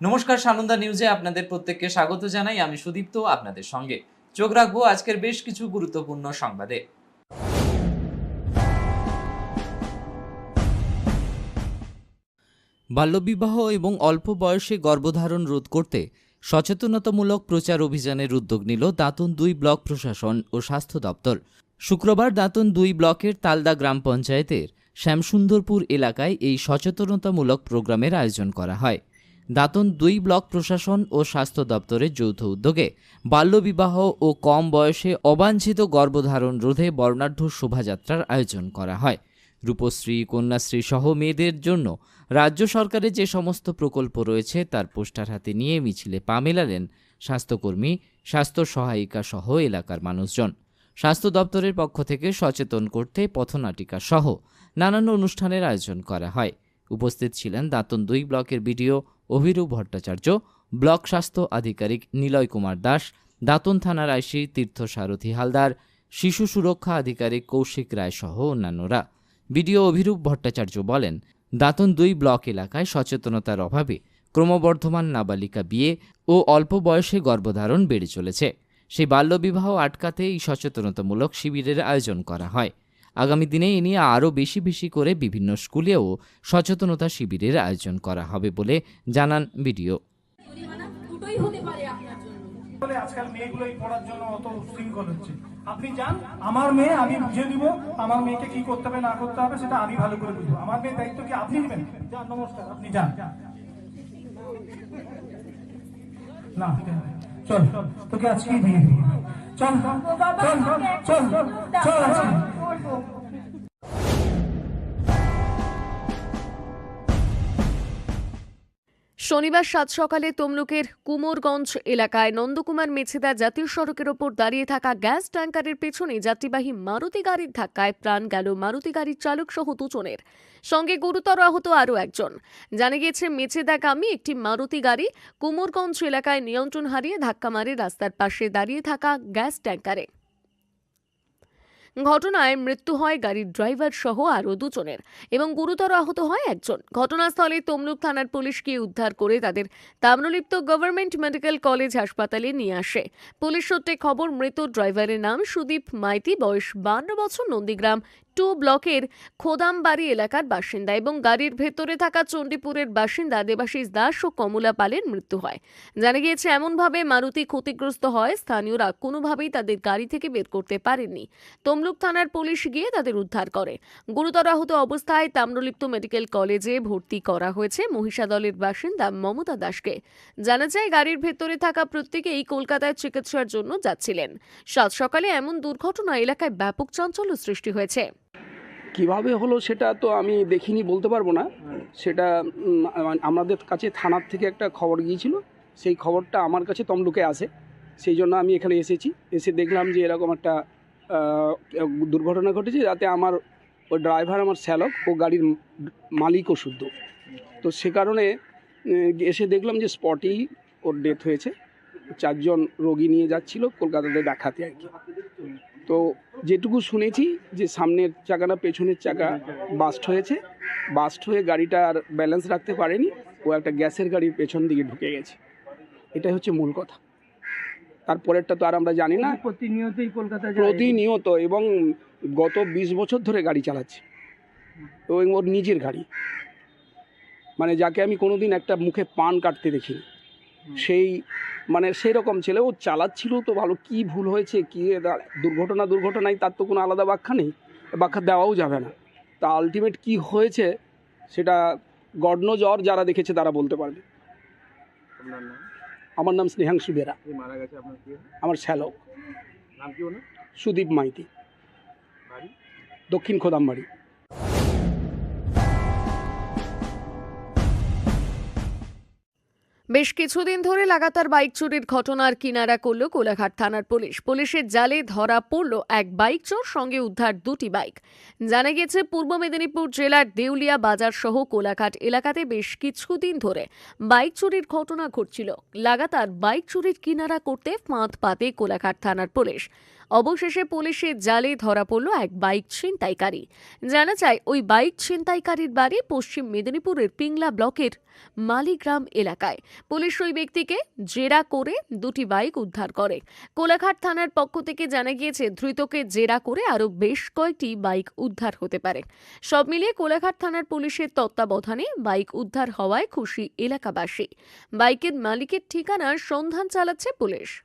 নমস্কার, সানন্দা নিউজে আপনাদের প্রত্যেককে স্বাগত জানাই। আমি সুদীপ্ত, আপনাদের সঙ্গে। চোখ রাখব আজকের বেশ কিছু গুরুত্বপূর্ণ সংবাদে। বাল্যবিবাহ এবং অল্প বয়সে গর্ভধারণ রোধ করতে সচেতনতামূলক প্রচার অভিযানের উদ্যোগ নিল দাঁতন দুই ব্লক প্রশাসন ও স্বাস্থ্য দপ্তর। শুক্রবার দাঁতন দুই ব্লকের তালদা গ্রাম পঞ্চায়েতের শ্যামসুন্দরপুর এলাকায় এই সচেতনতামূলক প্রোগ্রামের আয়োজন করা হয়। দাঁতন দুই ব্লক প্রশাসন ও স্বাস্থ্য দপ্তরের যৌথ উদ্যোগে বাল্যবিবাহ ও কম বয়সে অবাঞ্ছিত গর্ভধারণ রোধে বর্ণাঢ্য শোভাযাত্রার আয়োজন করা হয়। রূপশ্রী, কন্যাশ্রী সহ মেয়েদের জন্য রাজ্য সরকারের যে সমস্ত প্রকল্প রয়েছে, তার পোস্টার হাতে নিয়ে মিছিলে পা মেলালেন স্বাস্থ্যকর্মী, স্বাস্থ্য সহায়িকা সহ এলাকার মানুষজন। স্বাস্থ্য দপ্তরের পক্ষ থেকে সচেতন করতে পথনাটিকা সহ নানান অনুষ্ঠানের আয়োজন করা হয়। উপস্থিত ছিলেন দাঁতন দুই ব্লকের বিডিও অভিরূপ ভট্টাচার্য, ব্লক স্বাস্থ্য আধিকারিক নিলয় কুমার দাস, দাঁতন থানার আইসি তীর্থ সারথী হালদার, শিশু সুরক্ষা আধিকারিক কৌশিক রায় সহ অন্যান্যরা। বিডিও অভিরূপ ভট্টাচার্য বলেন, দাঁতন দুই ব্লক এলাকায় সচেতনতার অভাবে ক্রমবর্ধমান নাবালিকা বিয়ে ও অল্প বয়সে গর্ভধারণ বেড়ে চলেছে। সেই বাল্যবিবাহ আটকাতে এই সচেতনতামূলক শিবিরের আয়োজন করা হয়। আগামী দিনে এ নিয়ে আরও বেশি বেশি করে বিভিন্ন স্কুলেও সচেতনতা শিবিরের আয়োজন করা হবে বলে জানান বিডিও। আজকাল মেয়েগুলোই পড়ার জন্য অত উশৃঙ্খল হচ্ছে। আপনি যান আমার মেয়ে আমি বুঝে দিব আমার মেয়েকে কি করতে হবে না করতে হবে সেটা আমি ভালো করে বুঝব। আমার মেয়ের দায়িত্ব কি আপনি নেবেন? যান নমস্কার আপনি যান। না চল তোকে আজকে বিয়ে দিই চল চল চল চল আজকে শনিবার সাত সকালে তমলুকের কুমোরগঞ্জ এলাকায় নন্দকুমার মেছেদা জাতীয় সড়কের ওপর দাঁড়িয়ে থাকা গ্যাস ট্যাঙ্কারের পেছনে যাত্রীবাহী মারুতি গাড়ির ধাক্কায় প্রাণ গেল মারুতি গাড়ির চালক সহ দুজনের। সঙ্গে গুরুতর আহত আরও একজন। জানা গিয়েছে, মেছেদাগামী একটি মারুতি গাড়ি কুমোরগঞ্জ এলাকায় নিয়ন্ত্রণ হারিয়ে ধাক্কা মারে রাস্তার পাশে দাঁড়িয়ে থাকা গ্যাস ট্যাঙ্কারে। ঘটনায় মৃত্যু হয় গাড়ির ড্রাইভার সহ আরও দুজনের এবং গুরুতর আহত হয় একজন। ঘটনাস্থলে তমলুক থানার পুলিশ গিয়ে উদ্ধার করে তাদের তাম্রলিপ্ত গভর্নমেন্ট মেডিকেল কলেজ হাসপাতালে নিয়ে আসে। পুলিশ সূত্রে খবর, মৃত ড্রাইভারের নাম সুদীপ মাইতি, বয়স বান্ন বছর, নন্দীগ্রাম টু ব্লকের খোদামবাড়ি এলাকার বাসিন্দা এবং গাড়ির ভেতরে থাকা চণ্ডীপুরের বাসিন্দা দেবাশিস দাস ও কমলা পালের মৃত্যু হয়। জানা গিয়েছে, এমনভাবে মারুতি ক্ষতিগ্রস্ত হয়, স্থানীয়রা কোনোভাবেই তাদের গাড়ি থেকে বের করতে পারেননি। তমলুক থানার পুলিশ গিয়ে তাদের উদ্ধার করে। গুরুতর আহত অবস্থায় তাম্রলিপ্ত মেডিকেল কলেজে ভর্তি করা হয়েছে মহিষাদলের বাসিন্দা মমতা দাসকে। জানা যায়, গাড়ির ভেতরে থাকা প্রত্যেকেই কলকাতায় চিকিৎসার জন্য যাচ্ছিলেন। সাত সকালে এমন দুর্ঘটনা এলাকায় ব্যাপক চাঞ্চল্য সৃষ্টি হয়েছে। কীভাবে হলো সেটা তো আমি দেখিনি, বলতে পারব না। সেটা আমাদের কাছে থানার থেকে একটা খবর গিয়েছিল। সেই খবরটা আমার কাছে তমলুকে আসে। সেই জন্য আমি এখানে এসেছি। এসে দেখলাম যে এরকম একটা দুর্ঘটনা ঘটেছে যাতে আমার ওই ড্রাইভার আমার শ্যালক ও গাড়ির মালিকও শুদ্ধ। তো সে কারণে এসে দেখলাম যে স্পটেই ওর ডেথ হয়েছে। চারজন রোগী নিয়ে যাচ্ছিল, কলকাতাতে দেখাতে আর কি। তো যেটুকু শুনেছি যে সামনের চাকা না পেছনের চাকা বাস্ট হয়েছে। বাস্ট হয়ে গাড়িটা আর ব্যালেন্স রাখতে পারেনি। ও একটা গ্যাসের গাড়ির পেছন দিকে ঢুকে গেছে। এটাই হচ্ছে মূল কথা। তারপরেরটা তো আর আমরা জানি না। প্রতিনিয়তই কলকাতা প্রতিনিয়ত এবং গত বিশ বছর ধরে গাড়ি চালাচ্ছে। এবং ওর নিজের গাড়ি। মানে যাকে আমি কোনোদিন একটা মুখে পান কাটতে দেখিনি। সেই মানে সেই রকম ছেলে। ও চালাচ্ছিল তো ভালো কি ভুল হয়েছে কি দুর্ঘটনা দুর্ঘটনায় তার তো কোনো আলাদা ব্যাখ্যা নেই ব্যাখ্যা দেওয়াও যাবে না। তা আলটিমেট কি হয়েছে সেটা গডনো জ্বর যারা দেখেছে তারা বলতে পারবে। আমার নাম স্নেহাংশু বেরা? আমার শ্যালক। নাম কি ওনার? সুদীপ মাইতি। দক্ষিণ খোদামবাড়ি বেশ কিছুদিন ধরে লাগাতার বাইক চুরির ঘটনার কিনারা করল কোলাঘাট থানার পুলিশ। পুলিশের জালে ধরা পড়ল এক বাইক চোর, সঙ্গে উদ্ধার দুটি বাইক। জানা গেছে, পূর্ব মেদিনীপুর জেলার দেউলিয়া বাজার সহ কোলাঘাট এলাকাতে বেশ কিছুদিন ধরে বাইক চুরির ঘটনা ঘটছিল। লাগাতার বাইক চুরির কিনারা করতে ফাঁদ পাতে কোলাঘাট থানার পুলিশ। অবশেষে পুলিশের জালে ধরা পড়ল এক বাইক ছিনতাইকারী। জানা যায়, ওই বাইক ছিনতাইকারীর বাড়ি পশ্চিম মেদিনীপুরের পিংলা ব্লকের মালিগ্রাম এলাকায়। পুলিশ ওই ব্যক্তিকে জেরা করে দুটি বাইক উদ্ধার করে। কোলাঘাট থানার পক্ষ থেকে জানা গিয়েছে, ধৃতকে জেরা করে আরও বেশ কয়েকটি বাইক উদ্ধার হতে পারে। সব মিলিয়ে কোলাঘাট থানার পুলিশের তত্ত্বাবধানে বাইক উদ্ধার হওয়ায় খুশি এলাকাবাসী। বাইকের মালিকের ঠিকানার সন্ধান চালাচ্ছে পুলিশ।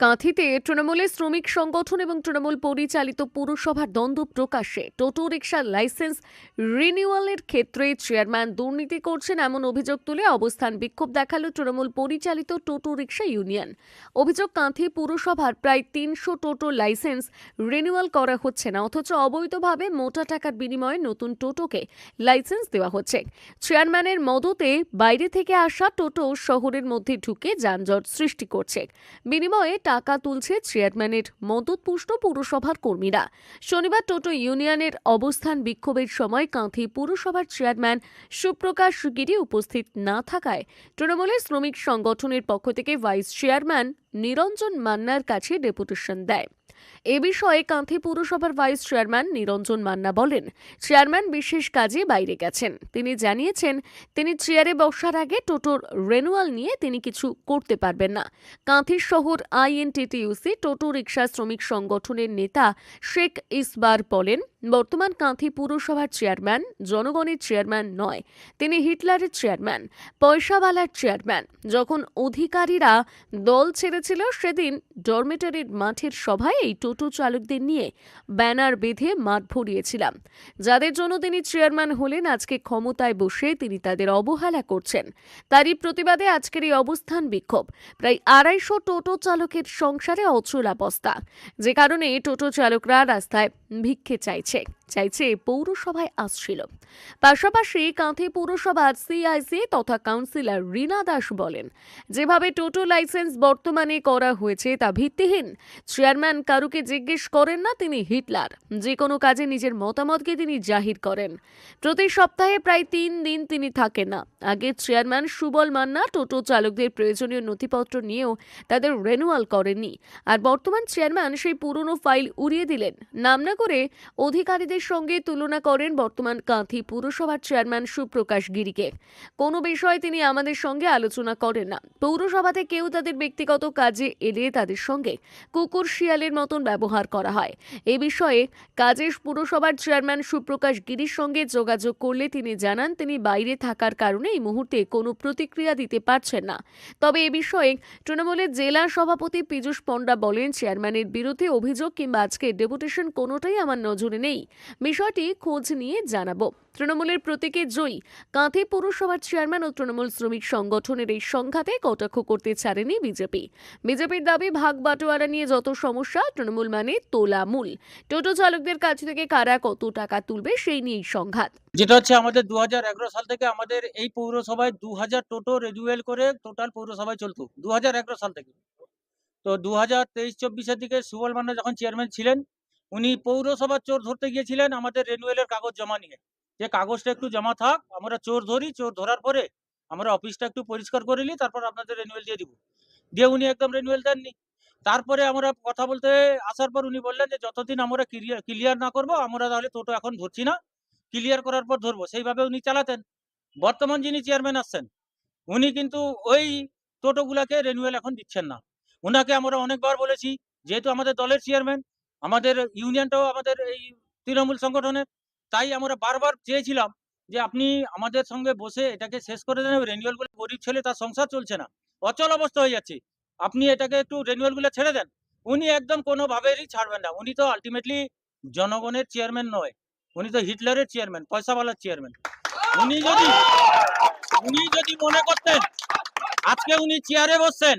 কাঁথিতে তৃণমূলের শ্রমিক সংগঠন এবং তৃণমূল পরিচালিত পুরসভার দ্বন্দ্ব প্রকাশে টোটো রিকশার লাইসেন্স রিনিউয়ালের ক্ষেত্রে চেয়ারম্যান দুর্নীতি করছেন এমন অভিযোগ তুলে অবস্থান বিক্ষোভ দেখাল তৃণমূল পরিচালিত টোটো রিকশা ইউনিয়ন। অভিযোগ, কাঁথি পুরসভার প্রায় তিনশো টোটো লাইসেন্স রিনিউয়াল করা হচ্ছে না, অথচ অবৈধভাবে মোটা টাকার বিনিময়ে নতুন টোটোকে লাইসেন্স দেওয়া হচ্ছে। চেয়ারম্যানের মদতে বাইরে থেকে আসা টোটো শহরের মধ্যে ঢুকে যানজট সৃষ্টি করছে। বিনিময়ে টাকা তুলছে চেয়ারম্যানের মদতপুষ্ট পুরসভার কর্মীরা। শনিবার টোটো ইউনিয়নের অবস্থান বিক্ষোভের সময় কাঁথি পুরসভার চেয়ারম্যান সুপ্রকাশ গিরি উপস্থিত না থাকায় তৃণমূলের শ্রমিক সংগঠনের পক্ষ থেকে ভাইস চেয়ারম্যান নিরঞ্জন মান্নার কাছে ডেপুটেশন দেয়। এ বিষয়ে কাঁথি পুরসভার ভাইস চেয়ারম্যান নিরঞ্জন মান্না বলেন, চেয়ারম্যান বিশেষ কাজে বাইরে গেছেন। তিনি জানিয়েছেন, তিনি চেয়ারে বসার আগে টোটোর রেনুয়াল নিয়ে তিনি কিছু করতে পারবেন না। কাঁথির শহর আইএনটিটিইউসি টোটো রিকশা শ্রমিক সংগঠনের নেতা শেখ ইসবার বলেন বর্তমান কাঁথি পুরসভার চেয়ারম্যান, জনগণের চেয়ারম্যান নয়, তিনি হিটলারের চেয়ারম্যান, পয়সাওয়ালার চেয়ারম্যান। যখন অধিকারীরা দল ছেড়েছিল, সেদিন ডরমেটরির মাঠের সভায় এই টোটো চালকদের নিয়ে ব্যানার বেঁধে মাঠ ভরিয়েছিলাম। যাদের জন্য তিনি চেয়ারম্যান হলেন, আজকে ক্ষমতায় বসে তিনি তাদের অবহেলা করছেন। তারই প্রতিবাদে আজকের এই অবস্থান বিক্ষোভ। প্রায় আড়াইশো টোটো চালকের সংসারে অচলাবস্থা। যে কারণে টোটো চালকরা রাস্তায় ভিক্ষে চাইছে check. চাইছে পৌরসভায় আসছিল। পাশাপাশি কাঁথি পৌরসভার সিআইসি তথা কাউন্সিলর রীনা দাস বলেন, যেভাবে টোটো লাইসেন্স বর্তমানে করা হয়েছে তা ভিত্তিহীন। চেয়ারম্যান কারুকে জিজ্ঞেস করেন না তিনি হিটলার। যে কোনো কাজে নিজের মতামতকে তিনি জাহির করেন। প্রতি সপ্তাহে প্রায় তিন দিন তিনি থাকেন না। আগে চেয়ারম্যান সুবল মান্না টোটো চালকদের প্রয়োজনীয় নথিপত্র নিয়েও তাদের রেনুয়াল করেননি। আর বর্তমান চেয়ারম্যান সেই পুরনো ফাইল উড়িয়ে দিলেন। নাম না করে অধিকারীদের সঙ্গে তুলনা করেন বর্তমান কাঁথি পুরসভার চেয়ারম্যান সুপ্রকাশ গিরিকে। কোনো বিষয়ে তিনি আমাদের সঙ্গে আলোচনা করেন না। পৌরসভাতে কেউ তাদের ব্যক্তিগত কাজে এলে তাদের সঙ্গে কুকুর শিয়ালের মতন ব্যবহার করা হয়। এ বিষয়ে কাজের পুরসভার চেয়ারম্যান সুপ্রকাশ গিরির সঙ্গে যোগাযোগ করলে তিনি জানান, তিনি বাইরে থাকার কারণে এই মুহূর্তে কোনো প্রতিক্রিয়া দিতে পারছেন না। তবে এ বিষয়ে তৃণমূলের জেলা সভাপতি পীযূষ পণ্ডা বলেন, চেয়ারম্যানের বিরুদ্ধে অভিযোগ কিংবা আজকে ডেপুটেশন কোনোটাই আমার নজরে নেই। বিষয়টি খোঁজ নিয়ে জানাব। তৃণমূলের প্রতীকে জয়ী কাঁথি পৌরসভার চেয়ারম্যান ও তৃণমূল শ্রমিক সংগঠনের এই সংঘাতে কটাক্ষ করতে ছাড়েনি বিজেপি। বিজেপির দাবি, ভাগ বাটোয়ারা নিয়ে যত সমস্যা, তৃণমূল মানে তোলামূল টোটো চালকদের কাছ থেকে কারা কত টাকা তুলবে, সেই নিয়েই সংঘাত। যেটা হচ্ছে আমাদের দুহাজার এগারো সাল থেকে আমাদের এই পৌরসভায় দু হাজার টোটো রেজুয়েল করে টোটাল পৌরসভায় চলতো। দু সাল থেকে। তো দু হাজার তেইশ চব্বিশের দিকে সুবল মান্না যখন চেয়ারম্যান ছিলেন উনি পৌরসভার চোর ধরতে গিয়েছিলেন, আমাদের রেনুয়েলের কাগজ জমা নিয়ে। যে কাগজটা একটু জমা থাক, আমরা চোর ধরি, চোর ধরার পরে আমরা অফিসটা একটু পরিষ্কার করে নিই, তারপর আপনাদের রেনুয়েল দিয়ে দিব। দিয়ে উনি একদম রেনুয়েল দেননি। তারপরে আমরা কথা বলতে আসার পর উনি বললেন যে, যতদিন আমরা ক্লিয়ার ক্লিয়ার না করব, আমরা তাহলে টোটো এখন ধরছি না। ক্লিয়ার করার পর ধরবো। সেইভাবে উনি চালাতেন। বর্তমান যিনি চেয়ারম্যান আসছেন উনি কিন্তু ওই টোটোগুলাকে রেনুয়েল এখন দিচ্ছেন না। ওনাকে আমরা অনেকবার বলেছি, যেহেতু আমাদের দলের চেয়ারম্যান আমাদের ইউনিয়নটাও আমাদের এই তৃণমূল সংগঠনের, তাই আমরা বারবার চেয়েছিলাম যে আপনি আমাদের সঙ্গে বসে এটাকে শেষ করে দেন রেনুয়ালগুলো গরিব ছেলে তার সংসার চলছে না। অচল অবস্থা হয়ে যাচ্ছে। আপনি এটাকে একটু রেনুয়ালগুলো ছেড়ে দেন। উনি একদম কোনোভাবেই ছাড়বেন না। উনি তো আলটিমেটলি জনগণের চেয়ারম্যান নয়। উনি তো হিটলারের চেয়ারম্যান পয়সাওয়ালার চেয়ারম্যান উনি যদি উনি যদি মনে করতেন, আজকে উনি চেয়ারে বসছেন,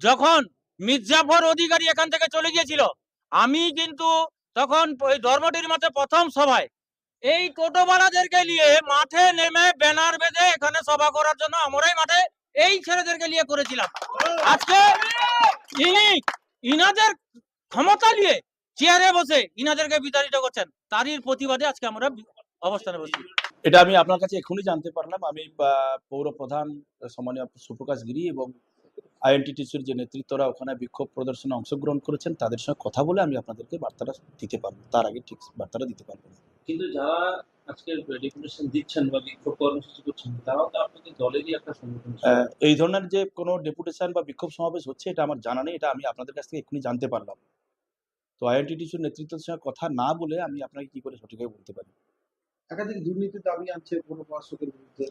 যখন মির্জাফর অধিকারী এখান থেকে চলে গিয়েছিল আমি কিন্তু তখন ওই ধর্মটির মাঠে প্রথম সভায়। এই টোটোওয়ালাদেরকে নিয়ে মাঠে নেমে ব্যানার বেঁধে এখানে সভা করার জন্য আমরাই মাঠে এই ছেলেদেরকে নিয়ে করেছিলাম। আজকে ইনি, ইনাদের ক্ষমতা নিয়ে চেয়ারে বসে ইনাদেরকে বিতাড়িত করছেন, তারই প্রতিবাদে আজকে আমরা অবস্থানে বসছি। এটা আমি আপনার কাছে এখনই জানতে পারলাম। আমি পৌর প্রধান সম্মানীয় সুপ্রকাশ গিরি এবং আইএনটিটিসির যে নেতৃত্বরা ওখানে বিক্ষোভ প্রদর্শনে অংশগ্রহণ করেছেন তাদের সঙ্গে কথা বলে আমি আপনাদেরকে বার্তাটা দিতে পারব তার আগে ঠিক বার্তাটা দিতে পারব। না কিন্তু যারা আজকে ডেপুটেশন দিচ্ছেন বা বিক্ষোভ কর্মসূচি করছেন তারাও তো আপনাদের দলেরই একটা সংগঠন এই ধরনের যে কোনো ডেপুটেশন বা বিক্ষোভ সমাবেশ হচ্ছে এটা আমার জানা নেই এটা আমি আপনাদের কাছ থেকে এক্ষুনি জানতে পারলাম। তো আইএনটিটিসির নেতৃত্বের সঙ্গে কথা না বলে আমি আপনাকে কি করে সঠিকভাবে বলতে পারি? একাধিক দুর্নীতির দাবি আনছে প্রশাসকের বিরুদ্ধে।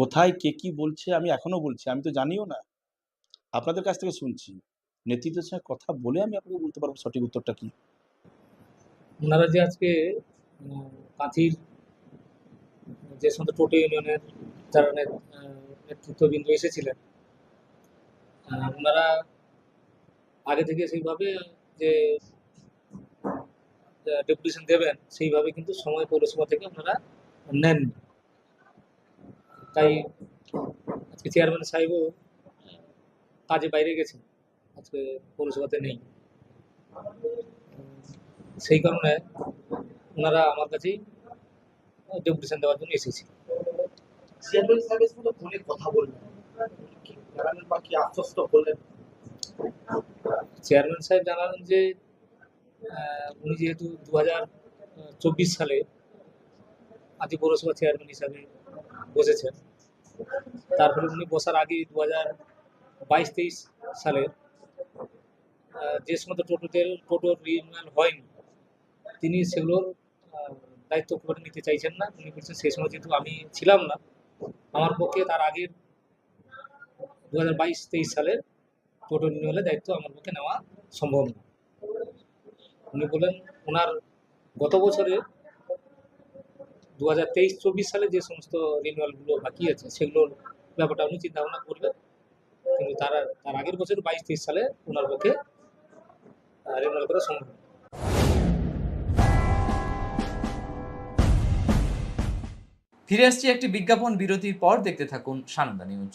কোথায় কে কি বলছে আমি এখনও বলছি, আমি তো জানিও না। আপনাদের কাছ থেকে শুনছি। নেতৃত্বের সঙ্গে কথা বলে আমি আপনাকে বলতে পারব সঠিক উত্তরটা কি? ওনারা যে আজকে কাঁথির, যে সমস্ত টোটো ইউনিয়নের যারা নেতৃত্ববৃন্দ এসেছিলেন ওনারা আগে থেকে সেইভাবে যে ডেপুটেশন দেবেন, সেইভাবে কিন্তু সময় পৌরসভা থেকে ওনারা নেন তাই আজকে চেয়ারম্যান সাহেবও কাজে বাইরে গেছেন। আজকে পৌরসভাতে নেই। সেই কারণে ওনারা আমার কাছেই ডেপুটেশন দেওয়ার জন্য এসেছি। চেয়ারম্যান সাহেবের সঙ্গে ফোনে কথা বললেন চেয়ারম্যান সাহেব জানালেন যে উনি যেহেতু দু হাজার চব্বিশ সালে আদি পৌরসভা চেয়ারম্যান হিসাবে বসেছেন। তারপরে উনি বসার আগে দু হাজার বাইশ তেইশ সালে যে সমস্ত টোটোদের টোটো রিনিউয়াল হয়নি, তিনি সেগুলোর দায়িত্ব খুব নিতে চাইছেন না। উনি বলছেন সেই সময় যেহেতু আমি ছিলাম না, আমার পক্ষে তার আগের দু হাজার বাইশ তেইশ সালের টোটো রিনিউয়ালের দায়িত্ব আমার পক্ষে নেওয়া সম্ভব না। উনি বলেন ওনার গত বছরে দু হাজার তেইশ চব্বিশ সালে যে সমস্ত রিনিউয়ালগুলো বাকি আছে, সেগুলোর ব্যাপারটা উনি চিন্তা ভাবনা করবেন কিন্তু তার তার আগের বছর বাইশ তেইশ সালে ওনার পক্ষে রিনিউয়াল করা সম্ভব ফিরে আসছি একটি বিজ্ঞাপন বিরতির পর, দেখতে থাকুন সানন্দা নিউজ।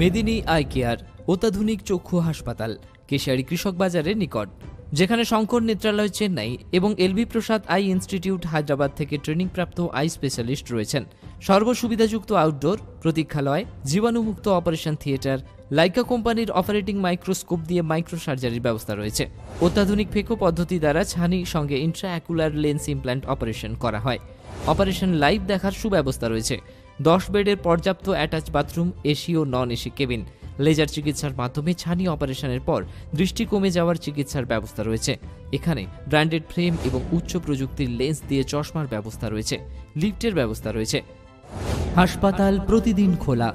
মেদিনী আই কেয়ার, অত্যাধুনিক চক্ষু হাসপাতাল, কেশিয়ারি কৃষক বাজারের নিকট, যেখানে শঙ্কর নেত্রালয় চেন্নাই এবং LB Prasad eye institute Hyderabad থেকে ট্রেনিংপ্রাপ্ত আই স্পেশালিস্ট রয়েছেন। সর্বসুবিধাযুক্ত আউটডোর, প্রতীক্ষালয়, জীবাণুমুক্ত অপারেশন থিয়েটার, লাইকা কোম্পানির অপারেটিং মাইক্রোস্কোপ দিয়ে মাইক্রো সার্জারির ব্যবস্থা রয়েছে। অত্যাধুনিক ফেকো পদ্ধতি দ্বারা ছানি সঙ্গে ইন্ট্রাঅ্যাকুলার লেন্স ইমপ্ল্যান্ট অপারেশন করা হয়। অপারেশন লাইভ দেখার সুব্যবস্থা রয়েছে। দশ বেডের পর্যাপ্ত অ্যাটাচ বাথরুম, এসি ও নন এসি কেবিন। লেজার চিকিৎসার মাধ্যমে ছানি অপারেশনের পর দৃষ্টি কমে যাওয়ার চিকিৎসার ব্যবস্থা রয়েছে। এখানে ব্র্যান্ডেড ফ্রেম এবং উচ্চ প্রযুক্তির লেন্স দিয়ে চশমার ব্যবস্থা রয়েছে। লিফটের ব্যবস্থা রয়েছে। হাসপাতাল প্রতিদিন খোলা।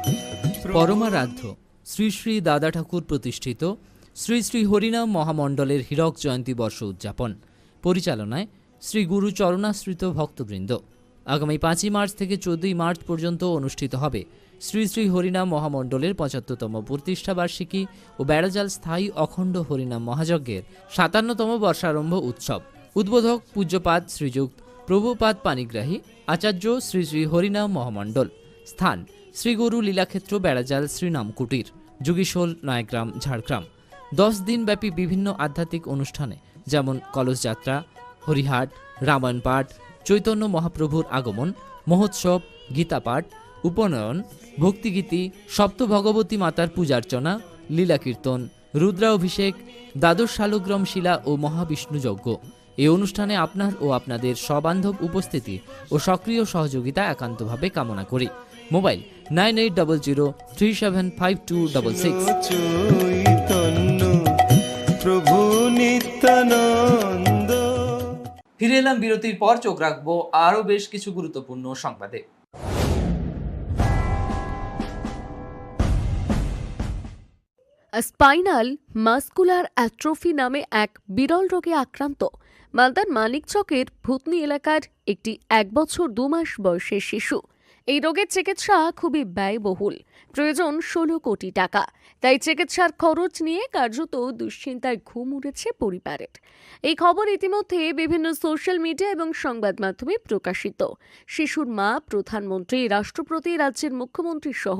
পরমারাধ্য শ্রী শ্রী দাদা ঠাকুর প্রতিষ্ঠিত শ্রী শ্রী হরিনাম মহামণ্ডলের হীরক জয়ন্তী বর্ষ উদযাপন। পরিচালনায় শ্রী গুরু চরণাশ্রিত ভক্তবৃন্দ। আগামী পাঁচই মার্চ থেকে চোদ্দই মার্চ পর্যন্ত অনুষ্ঠিত হবে শ্রী শ্রী হরিনাম মহামণ্ডলের পঁচাত্তরতম প্রতিষ্ঠাবার্ষিকী ও বেড়াজাল স্থায়ী অখণ্ড হরিনাম মহাযজ্ঞের সাতান্নতম বর্ষারম্ভ উৎসব। উদ্বোধক পূজ্যপাদ শ্রীযুক্ত প্রভুপাদ পানিগ্রাহী, আচার্য শ্রী শ্রী হরিনাম মহামণ্ডল স্থান শ্রীগুরু লীলাক্ষেত্র বেড়াজাল শ্রীনাম কুটির যুগিশোল, নয়গ্রাম, ঝাড়গ্রাম। দশ দিনব্যাপী বিভিন্ন আধ্যাত্মিক অনুষ্ঠানে, যেমন কলসযাত্রা হরিহাট, রামায়ণ পাঠ, চৈতন্য মহাপ্রভুর আগমন, মহোৎসব গীতাপাঠ উপনয়ন, ভক্তিগীতি সপ্ত ভগবতী মাতার পূজার্চনা লীলা কীর্তন রুদ্রাভিষেক, দ্বাদশ শালগ্রাম শিলা ও মহাবিষ্ণু যজ্ঞ। এই অনুষ্ঠানে আপনার ও আপনাদের সবান্ধব উপস্থিতি ও সক্রিয় সহযোগিতা একান্তভাবে কামনা করি। Mobile nine eight double zero three seven five two double six. Prabhu Nityananda ফিরে এলাম বিরতির পর চোখ রাখব আরও বেশ কিছু গুরুত্বপূর্ণ সংবাদে। স্পাইনাল মাস্কুলার অ্যাট্রোফি নামে এক বিরল রোগে আক্রান্ত। মালদার মানিকচকের ভূতনি এলাকার একটি এক বছর দু মাস বয়সের শিশু। এই রোগের চিকিৎসা খুবই ব্যয়বহুল। প্রয়োজন ষোলো কোটি টাকা। তাই চিকিৎসার খরচ নিয়ে কার্যত দুশ্চিন্তায় ঘুম উড়েছে পরিবারের। এই খবর ইতিমধ্যে বিভিন্ন সোশ্যাল মিডিয়া এবং সংবাদ মাধ্যমে প্রকাশিত। শিশুর মা, প্রধানমন্ত্রী, রাষ্ট্রপতি, রাজ্যের মুখ্যমন্ত্রী সহ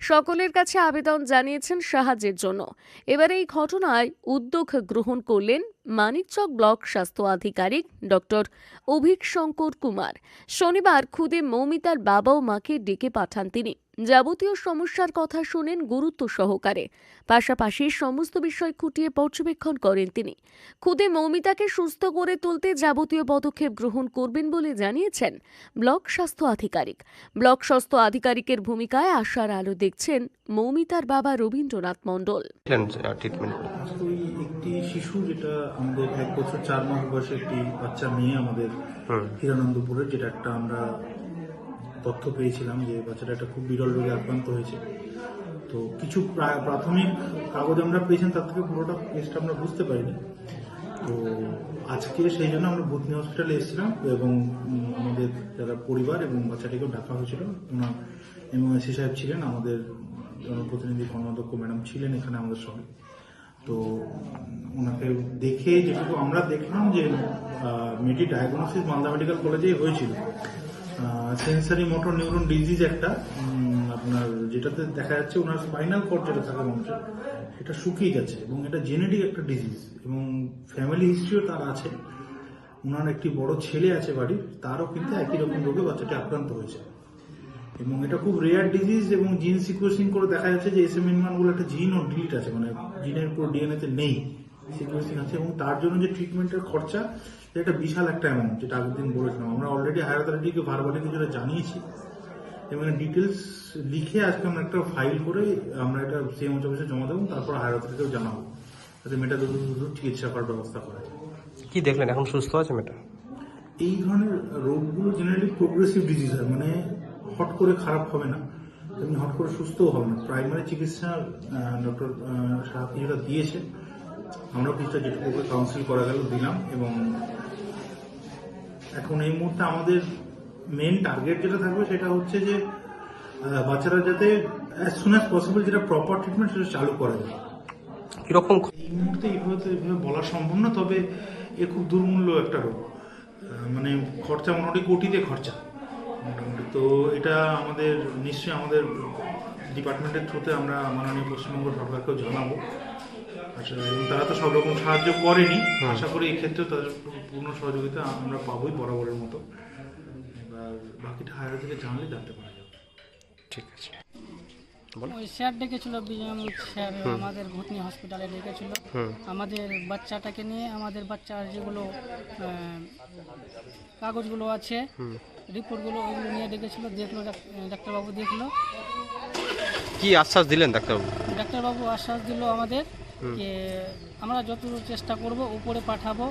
সকলের কাছে আবেদন জানিয়েছেন সাহায্যের জন্য। এবার এই ঘটনায় উদ্যোগ গ্রহণ করলেন মানিকচক ব্লক স্বাস্থ্য আধিকারিক ডক্টর অভিক শঙ্কর কুমার শনিবার খুদে মৌমিতার বাবা ও মাকে ডেকে পাঠান তিনি। যাবতীয় সমস্যার কথা শোনেন গুরুত্ব সহকারে। পাশাপাশি সমস্ত বিষয় খুঁটিয়ে পর্যবেক্ষণ করেন তিনি। খুদে মৌমিতাকে সুস্থ করে তুলতে যাবতীয় পদক্ষেপ গ্রহণ করবেন বলে জানিয়েছেন ব্লক স্বাস্থ্য আধিকারিক। ব্লক স্বাস্থ্য আধিকারিকের ভূমিকায় আশার আলো দেখছেন মৌমিতার বাবা রবীন্দ্রনাথ মণ্ডল। একটি শিশু যেটা আমাদের এক বছর চার মাস বয়সে একটি বাচ্চা মেয়ে আমাদের হিরানন্দপুরের যেটা একটা আমরা তথ্য পেয়েছিলাম যে বাচ্চাটা একটা খুব বিরল রোগে আক্রান্ত হয়েছে। তো কিছু প্রাথমিক কাগজ আমরা পেয়েছেন তার থেকে পুরোটা কেসটা আমরা বুঝতে পারিনি। তো আজকে সেই জন্য আমরা ভূতনি হসপিটালে এসেছিলাম এবং আমাদের যারা পরিবার এবং বাচ্চাটিকেও ডাকা হয়েছিল ওনার এমওএসি সাহেব ছিলেন আমাদের জনপ্রতিনিধি কর্মাধ্যক্ষ ম্যাডাম ছিলেন এখানে আমাদের সঙ্গে। তো ওনাকে দেখে যেটুকু আমরা দেখলাম যে মেয়েটি ডায়াগনোসিস মালদা মেডিকেল কলেজেই হয়েছিল। সেন্সারি মোটর নিউরন ডিজিজ একটা আপনার যেটাতে দেখা যাচ্ছে ওনার স্পাইনাল কর্ড যেটা থাকে মানুষের সেটা শুকিয়ে গেছে এবং এটা জেনেটিক একটা ডিজিজ এবং ফ্যামিলি হিস্ট্রিও তার আছে। ওনার একটি বড় ছেলে আছে বাড়ির, তারও কিন্তু একই রকম রোগে বাচ্চাটি আক্রান্ত হয়েছে। এবং এটা খুব রেয়ার ডিজিজ এবং জিন সিকুয়েন্সিং করে দেখা যাচ্ছে যে এসএমএন বলে একটা জিন ও ডিলিট আছে মানে জিনের পুরো ডিএনএ তে নেই সিকুয়েন্সিং আছে এবং তার জন্য যে ট্রিটমেন্টের খরচা এটা বিশাল একটা অ্যামাউন্ট যেটা আগের দিন বলেছিলাম। আমরা অলরেডি হায়ার অথরিটিকে ভারবালি কিছুটা জানিয়েছি এবং ডিটেলস লিখে আজকে আমরা একটা ফাইল করে আমরা এটা সিএম অফিসে জমা দেবো তারপর হায়ার অথরিটিকেও জানাব যাতে দ্রুত চিকিৎসা করার ব্যবস্থা করা যায়। কি দেখলেন? এখন সুস্থ আছে মেয়েটা? এই ধরনের রোগগুলো জেনারেলি প্রোগ্রেসিভ ডিজিজ হয় মানে হট করে খারাপ হবে না তেমনি হট করে সুস্থও হবে না। প্রাইমারি চিকিৎসা ডক্টর সাহা কিছুটা দিয়েছে আমরা কিছুটা যেটুকু কাউন্সিল করা গেল দিলাম এবং এখন এই মুহূর্তে আমাদের মেন টার্গেট যেটা থাকবে সেটা হচ্ছে যে বাচ্চারা যাতে অ্যাজ সুন অ্যাজ পসিবল যেটা প্রপার ট্রিটমেন্ট সেটা চালু করা যায়। কীরকম এই মুহূর্তে এইভাবে তো এইভাবে বলা সম্ভব না তবে এ খুব দুর্মূল্য একটা রোগ। মানে খরচা মোটামুটি কোটিতে খরচা। তো এটা আমাদের নিশ্চয়ই আমাদের ডিপার্টমেন্টের থ্রুতে আমরা মাননীয় পশ্চিমবঙ্গ সরকারকেও জানাব। আচ্ছা এবং তারা তো সব রকম সাহায্য করেনি। আশা করি এই ক্ষেত্রে তাদের পূর্ণ সহযোগিতা আমরা পাবোই বরাবরের মতো। এবার বাকিটা হায়ার থেকে জানলে জানতে পারা যাবে। ঠিক আছে। ওই স্যার ডেকেছিল বিএম স্যার আমাদের ভূতনি হসপিটালে ডেকেছিল। আমাদের বাচ্চাটাকে নিয়ে আমাদের বাচ্চার যেগুলো কাগজগুলো আছে রিপোর্টগুলো ওইগুলো নিয়ে ডেকেছিল দেখল ডাক্তারবাবু দেখল। কি আশ্বাস দিলেন ডাক্তারবাবু? ডাক্তারবাবু আশ্বাস দিল আমাদের যে আমরা যতদূর চেষ্টা করব উপরে পাঠাবো।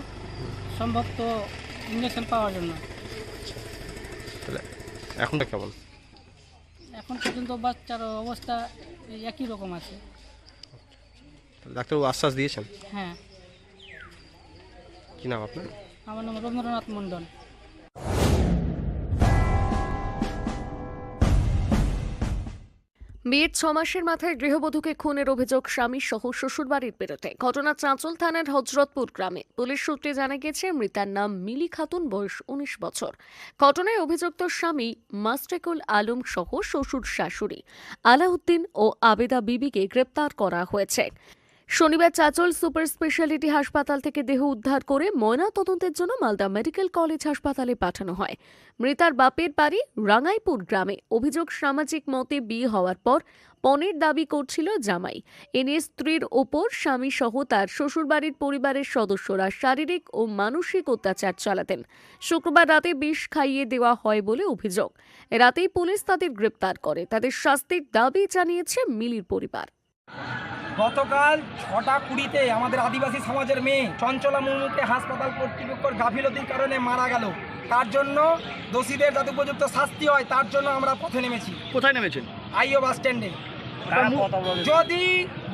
সম্ভব তো ইঞ্জেকশন পাওয়ার জন্য। তাহলে এখন কেমন? এখন পর্যন্ত বাচ্চার অবস্থা একই রকম আছে। ডাক্তারবাবু আশ্বাস দিয়েছেন? হ্যাঁ। কি নাম আপনার? আমার নাম রবীন্দ্রনাথ মণ্ডল। বিয়ের ছ মাসের মাথায় গৃহবধূকে খুনের অভিযোগ স্বামী সহ শ্বশুরবাড়ির বিরুদ্ধে। ঘটনা চাঁচল থানার হজরতপুর গ্রামে। পুলিশ সূত্রে জানা গেছে, মৃতার নাম মিলি খাতুন, বয়স উনিশ বছর। ঘটনায় অভিযুক্ত স্বামী মাস্টেকুল আলম সহ শ্বশুর শাশুড়ি আলাউদ্দিন ও আবেদা বিবিকে গ্রেপ্তার করা হয়েছে। শনিবার চাচল সুপার স্পেশালিটি হাসপাতাল থেকে দেহ উদ্ধার করে ময়না তদন্তের জন্য মালদা মেডিকেল কলেজ হাসপাতালে পাঠানো হয়। মৃতার বাপের বাড়ি রাঙ্গাইপুর গ্রামে। অভিযোগ, সামাজিক মতে বিয়ে হওয়ার পর পণের দাবি করছিল জামাই। এ নিয়ে স্ত্রীর ওপর স্বামী সহ তার শ্বশুরবাড়ির পরিবারের সদস্যরা শারীরিক ও মানসিক অত্যাচার চালাতেন। শুক্রবার রাতে বিষ খাইয়ে দেওয়া হয় বলে অভিযোগ। রাতেই পুলিশ তাদের গ্রেপ্তার করে। তাদের শাস্তির দাবি জানিয়েছে মিলির পরিবার। গতকাল ছটা কুড়িতে আমাদের আদিবাসী সমাজের মেয়ে চঞ্চলা মুর্মুকে হাসপাতাল কর্তৃপক্ষের গাফিলতির কারণে মারা গেল। তার জন্য দোষীদের যাতে উপযুক্ত শাস্তি হয় তার জন্য আমরা পথে নেমেছি। কোথায় নেমেছেন? আইও বাস স্ট্যান্ডে। যদি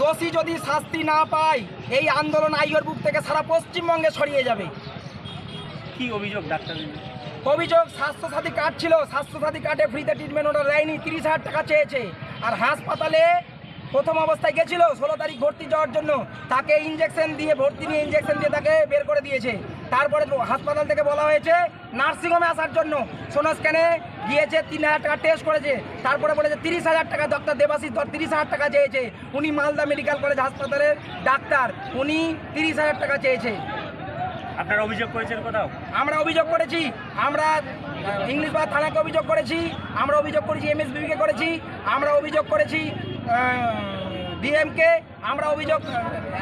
দোষী যদি শাস্তি না পায় এই আন্দোলন আইওর বুক থেকে সারা পশ্চিমবঙ্গে ছড়িয়ে যাবে। কি অভিযোগ ডাক্তার অভিযোগ স্বাস্থ্যসাথী কার্ড ছিল। স্বাস্থ্যসাথী কার্ডে ফ্রিতে ট্রিটমেন্ট ওটা দেয়নি তিরিশ হাজার টাকা চেয়েছে। আর হাসপাতালে প্রথম অবস্থায় গেছিল ষোলো তারিখ ভর্তি যাওয়ার জন্য। তাকে ইঞ্জেকশন দিয়ে ভর্তি নিয়ে ইঞ্জেকশন দিয়ে তাকে বের করে দিয়েছে। তারপরে হাসপাতাল থেকে বলা হয়েছে নার্সিংহোমে আসার জন্য। সোনো স্ক্যানে গিয়েছে তিন হাজার টাকা টেস্ট করেছে। তারপরে বলেছে তিরিশ হাজার টাকা ডক্টর দেবাশিস ধর তিরিশ হাজার টাকা চেয়েছে। উনি মালদা মেডিকেল কলেজ হাসপাতালের ডাক্তার। উনি তিরিশ হাজার টাকা চেয়েছে। আপনারা অভিযোগ করেছেন কোথাও? আমরা অভিযোগ করেছি। আমরা ইংলিশ বা থানাকে অভিযোগ করেছি। আমরা অভিযোগ করেছি এমএসবিকে করেছি। আমরা অভিযোগ করেছি ডিএমকে আমরা অভিযোগ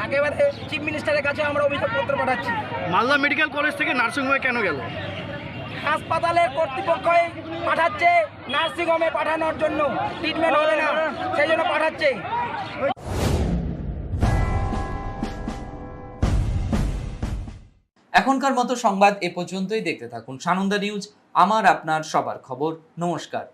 একেবারে চিফ মিনিস্টারের কাছে আমরা অভিযোগপত্র পাঠাচ্ছি। মালদা মেডিকেল কলেজ থেকে নার্সিংহোমে কেন গেল? হাসপাতালের কর্তৃপক্ষই পাঠাচ্ছে নার্সিংহোমে পাঠানোর জন্য। ট্রিটমেন্ট হবে না সেই জন্য পাঠাচ্ছে। এখনকার মতো সংবাদ এ পর্যন্তই দেখতে থাকুন সানন্দা নিউজ আমার আপনার সবার খবর। নমস্কার।